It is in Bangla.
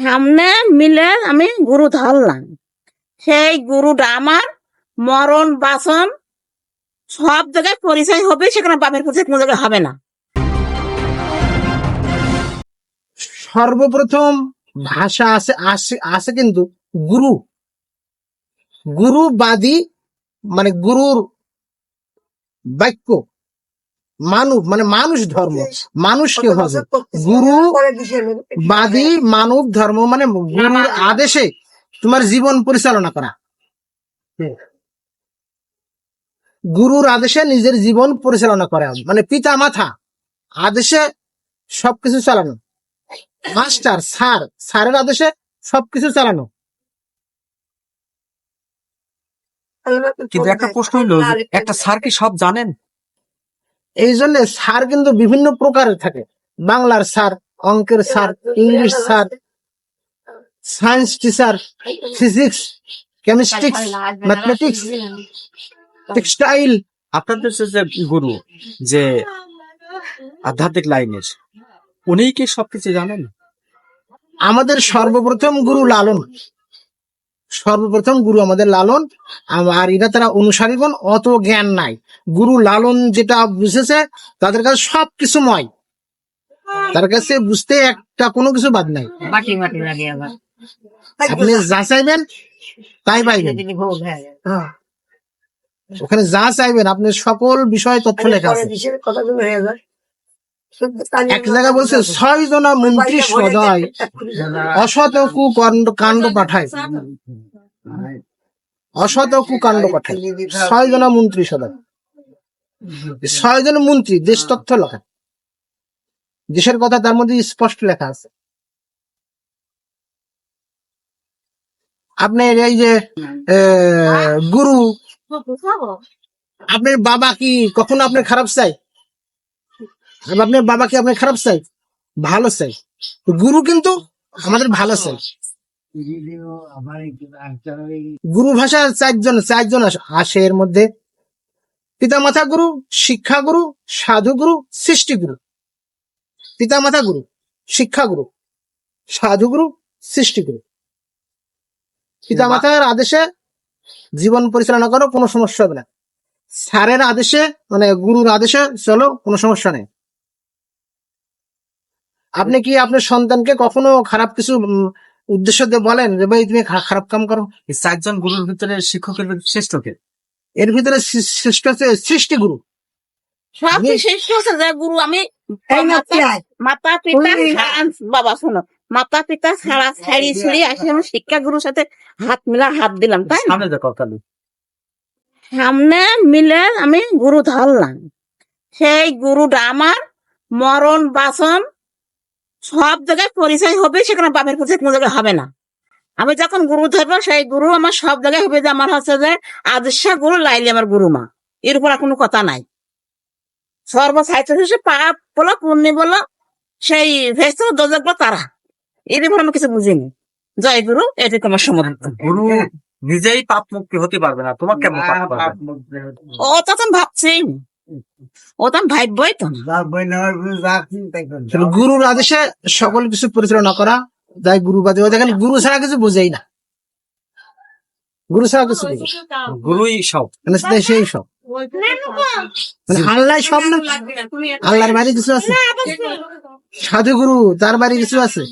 সামনে মিলে আমি গুরু ধরলাম। সেই গুরুটা আমার মরণ, বাসন সব জায়গায় পরিচয় হবে, সেখানে বাপের পরিচয় কোনো জায়গায় হবে না। সর্বপ্রথম ভাষা আছে আছে আছে কিন্তু গুরু। গুরুবাদী মানে গুরুর বাক্য। মানুষ মানে মানুষ ধর্ম মানুষকে হবে গুরু বাদী মানব ধর্ম মানে গুরুর আদেশে তোমার জীবন পরিচালনা করা। গুরুর আদেশে নিজের জীবন পরিচালনা করা। মানে পিতা মাথা আদেশে সবকিছু চালানো। মাস্টার স্যার স্যারের আদেশে সবকিছু চালানো। কিন্তু একটা প্রশ্ন হলো একটা স্যার কি সব জানেন? এই জন্য সার কিন্তু বিভিন্ন প্রকারের থাকে। বাংলার সার অঙ্কের sir English sir science teacher physics chemistry mathematics textile. আপনাদের যে গুরু যে আধ্যাত্মিক লাইনের উনি কি সবকিছু জানেন? আমাদের সর্বপ্রথম গুরু লালন। সর্বপ্রথম গুরু আমাদের লালন আর এরা তারা অনুসারীগণ অত জ্ঞান নাই। গুরু লালন যেটা বুঝেছে তাদের কাছে সবকিছু ময় তার কাছে বুঝতে একটা কোনো কিছু বাদ নাই। আপনি যা চাইবেন তাই পাইবেন। ভোগ ওখানে যা চাইবেন আপনি সকল বিষয় তথ্য লেখা আছে। এক জায়গায় বলছে ছয় জনা মন্ত্রী সদয় অসত কুকাণ্ড কাণ্ড পাঠায়। অসত কুকাণ্ড পাঠায়। ছয় জনা মন্ত্রী সদয় ছয় জন মন্ত্রী দেশ তথ্য লেখা। দেশের কথা তার মধ্যে স্পষ্ট লেখা আছে। আপনার এই যে আহ, গুরু আপনার বাবা কি কখনো আপনার খারাপ চাই আপনার বাবা কি আপনার খারাপ চাই ভালো চাই গুরু কিন্তু আমাদের ভালো চাই গুরু ভাষা চারজন চারজন আসে এর মধ্যে। পিতামাতা গুরু, শিক্ষা গুরু, সাধু গুরু, সৃষ্টি গুরু। পিতা পিতামাতা গুরু, শিক্ষা গুরু, সাধু গুরু, সৃষ্টি গুরু। পিতামাতার আদেশে জীবন পরিচালনা করো, কোনো সমস্যা হবে না। স্যারের আদেশে মানে গুরুর আদেশে চলো, কোনো সমস্যা নেই। আপনি কি আপনার সন্তানকে কখনো খারাপ কিছু উদ্দেশ্য দিয়ে বলেন যে ভাই তুমি খারাপ কাম করো এই চারজন গুরুর ভিতরে শিক্ষকের ভিতরে শ্রেষ্ঠ কে? এর ভিতরে সৃষ্ট হচ্ছে সৃষ্টি গুরু। গুরু। আমি মাতা- পিতা ছাড়া- বাবা শোনো। মাতা পিতা ছাড়া ছাড়ি ছিড়ি আসে আমি শিক্ষা গুরুর সাথে হাত মিলা হাত দিলাম তাই না? সামনে কর্তালি সামনে মিলে আমি গুরু ধরলাম। সেই গুরুটা আমার মরণ বাসন সব জায়গায় পরিচয় হবে সেখানে বাপের পরিচয় কোনো জায়গায় হবে না। আমি যখন গুরু ধরবো সেই গুরু আমার সব জায়গায় হবে যে আমার হচ্ছে যে আদর্শ গুরু লাইলি আমার গুরু মা। এর উপর আর কোনো কথা নাই। সর্বসাহিত্য শেষে পাপ বলো পুণ্যি বলো সেই ভেস্ত দোজক তারা। এর উপর আমি কিছু বুঝিনি। জয় গুরু এটুকু আমার সমাধান। গুরু নিজেই পাপ মুক্তি হতে পারবে না। তোমার কেমন? ও তো আমি ভাবছি। ও তো ভাববই তো না? গুরুর আদেশে সকল কিছু পরিচালনা করা যাই গুরু বাদে দেখেন গুরু ছাড়া কিছু বোঝেই না। গুরু ছাড়া কিছু বোঝে গুরুই সব। মানে সেটাই সেই সব। মানে আল্লাহ সব না? আল্লাহর বাড়ি কিছু আছে? সাধু গুরু তার বাড়ি কিছু আছে?